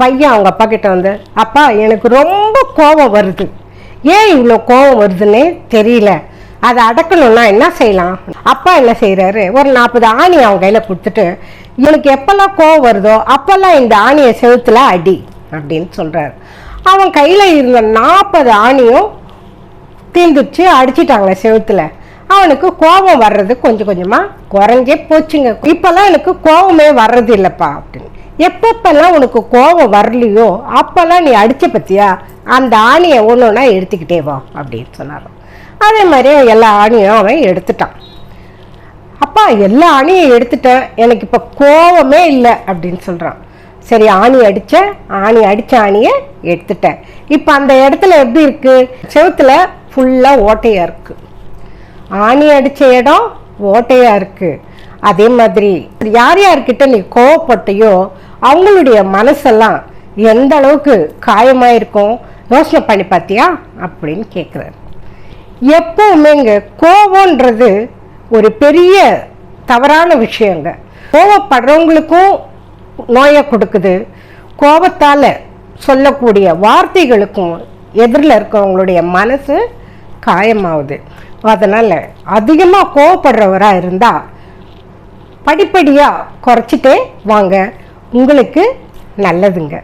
பையன் அவங்க அப்பா கிட்ட வந்து அப்பா எனக்கு ரொம்ப கோபம் வருது. ஏன் இவ்வளோ கோபம் வருதுன்னே தெரியல. அதை அடக்கணும்னா என்ன செய்யலாம்? அப்பா என்ன செய்கிறாரு ஒரு நாற்பது ஆணி அவன் கையில் கொடுத்துட்டு இவனுக்கு எப்போல்லாம் கோவம் வருதோ அப்போல்லாம் இந்த ஆணியை செவுத்தில் அடி அப்படின்னு சொல்கிறாரு அவன் கையில் இருந்த நாற்பது ஆணியும் தீந்துச்சு அடிச்சிட்டாங்களே செவுத்தில். அவனுக்கு கோபம் வர்றது கொஞ்சம் கொஞ்சமாக குறைஞ்சே போச்சுங்க. இப்போல்லாம் எனக்கு கோபமே வர்றது இல்லைப்பா அப்படின்னு. எப்பப்பெல்லாம் உனக்கு கோபம் வரலையோ அப்போல்லாம் நீ அடித்த பற்றியா அந்த ஆணியை ஒன்று ஒன்றா எடுத்துக்கிட்டே வா அப்படின்னு சொன்னாராம் அதே மாதிரி எல்லா ஆணியும் அவன் எடுத்துட்டான். அப்பா எல்லா ஆணியும் எடுத்துட்டேன் எனக்கு இப்போ கோவமே இல்லை அப்படின்னு சொல்கிறான் சரி ஆணி அடித்தேன் ஆணி அடித்த ஆணியை எடுத்துட்டேன். இப்போ அந்த இடத்துல எப்படி இருக்குது செவுத்துல ஃபுல்லாக ஓட்டையாக இருக்குது ஆணி அடித்த இடம் ஓட்டையாக இருக்குது அதே மாதிரி யார் யார்கிட்ட நீ கோவப்பட்டியோ அவங்களுடைய மனசெல்லாம் எந்த அளவுக்கு காயமாக இருக்கும் யோசனை பண்ணி பார்த்தியா? அப்படின்னு கேட்குறாரு. எப்போவுமேங்க கோபன்றது ஒரு பெரிய தவறான விஷயங்க. கோவப்படுறவங்களுக்கும் நோயை கொடுக்குது. கோபத்தால் சொல்லக்கூடிய வார்த்தைகளுக்கும் எதிரில் இருக்கிறவங்களுடைய மனசு காயமாகுது அதனால் அதிகமாக கோவப்படுறவராக இருந்தால் படிப்படியாக குறைச்சிட்டே வாங்க. உங்களுக்கு நல்லதுங்க.